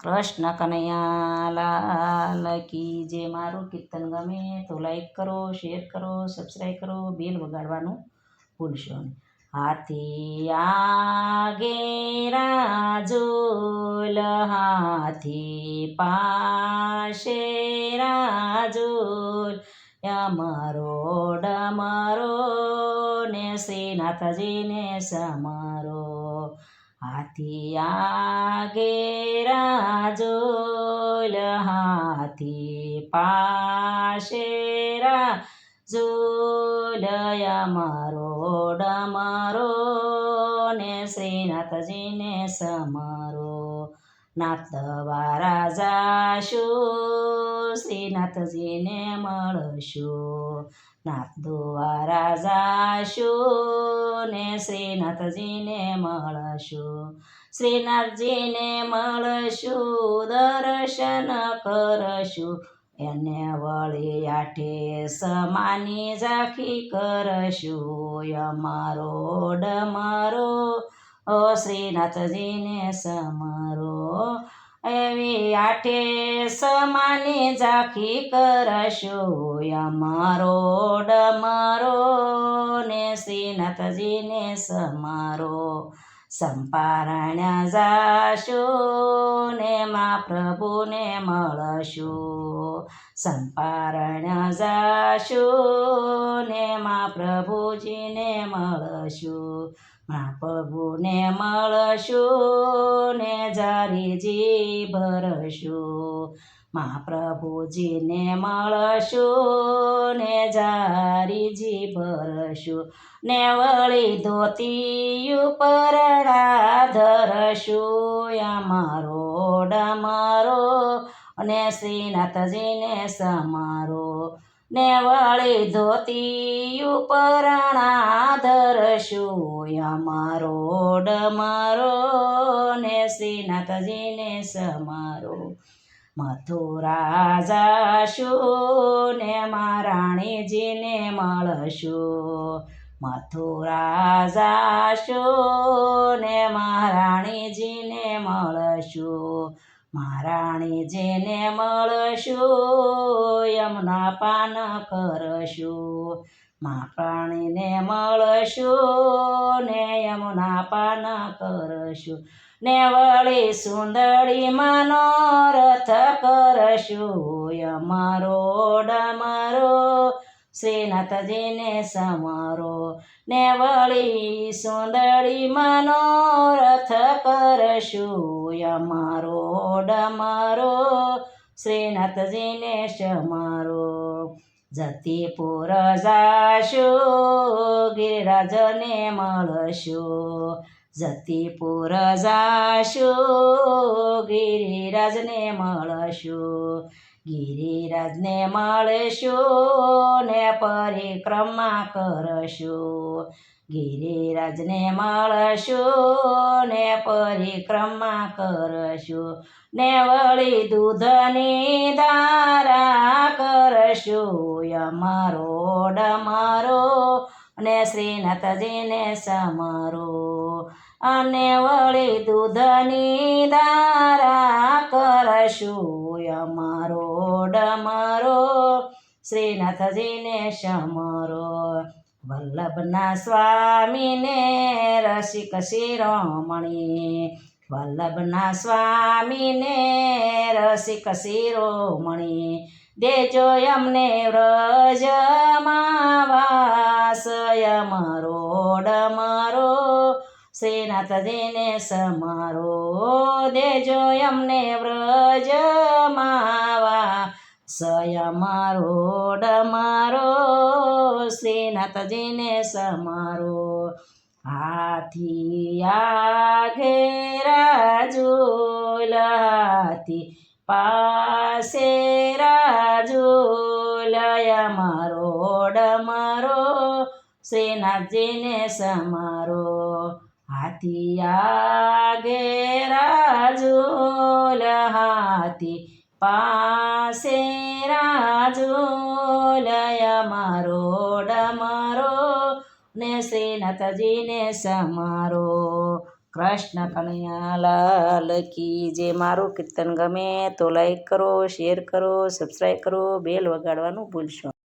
કૃષ્ણ કનૈયા લાલ કી જે મારું કીર્તન ગમે તો લાઈક કરો શેર કરો સબસ્ક્રાઈબ કરો બેલ વગાડવાનું ભૂલશો નહીં. હાથી આગે રાજુલ, હાથી પાસે રાજુલ, અમારો ડમરો ને શ્રીનાથજીને સમારો. હાથી આગે રાજોલ હાથી પાસે રાજોલયા મારો ડમરો ને શ્રીનાથજીને સમારો નાથ દ્વારા જાશું શ્રીનાથજીને મળશું, નાથ દ્વારા જાશું ને શ્રીનાથજીને મળશું. શ્રીનાથજીને મળશું, દર્શન કરશું, એને વળી આઠે સમાની ઝાંખી કરશું અમારો ડમરો શ્રીનાથજીને સમરો એવી આઠે સમાની ઝાંખી કરશું, અમારો ડમરો ને શ્રીનાથજીને સમારો. સંપારણ્ય જાશું ને મા પ્રભુને મળશું. સંપારણ્ય જાશું ને મા પ્રભુજીને મળશું. મા પ્રભુને મળશું ને જારીજી ભરશું મા પ્રભુજીને મળશું ને જારીજી ભરશું ને વળી ધોતી ઉપર ધરશું. અમારો ડમારો અને શ્રીનાથજીને સમારો. ને ધોતી ઉપર ધરશું અમારો ડમારો ને શ્રીનાથજીને સમારો. મથુરા જાશું ને મહારાણીજીને મળશું? મથુરા જાશું ને મહારાણીજીને મળશું? મહારાણીજીને મળશું યમુના પાન કરશું. મા પ્રાણીને મળશું ને યમુના પાન કરશું. ને વળી સુંદરી મનોરથ કરશું. અમારો ડમરો શ્રીનાથજીને સમારો. ને વળી સુંદરી મનોરથ કરશું. અમારો ડમરો શ્રીનાથજીને જતી જતીપુર જાશો ગિરિરાજને મળશું. જતીપુર જાશો ગિરિરાજને મળશું. ગિરિરાજને મળશો ને પરિક્રમા કરશું. ગિરિરાજને મળશો ને પરિક્રમા કરશું. ને વળી દૂધની ધારા કરશું. અમારો ડમારો અને શ્રીનાથજીને સમારો. અને વળી દૂધની ધારા કરશું. અમારો ડમરો, શ્રીનાથજીને શમરો, વલ્લભના સ્વામીને રસિક શિરોમણી, વલ્લભના સ્વામીને રસિક શિરોમણી દેજો અમને વ્રજમાં વાસ અમારો ડમરો શ્રીનાથજીને સમારો દેજો અમને માવા. સય મારો ડમારો શ્રીનાથજીને સમારો. હાથી ઘેરા ઝૂલ હાથી પાસે રાજુલય મારો, ડમારો શ્રીનાથજીને સમારો. હાથી આગે રાજુલ હાથી પાસે રાજુલય મારો ડમરો ને શ્રીનાથજીને સમારો કૃષ્ણ કનૈયાલાલ કી જે મારું કીર્તન ગમે તો લાઈક કરો શેર કરો સબસ્ક્રાઈબ કરો બેલ વગાડવાનું ભૂલશો.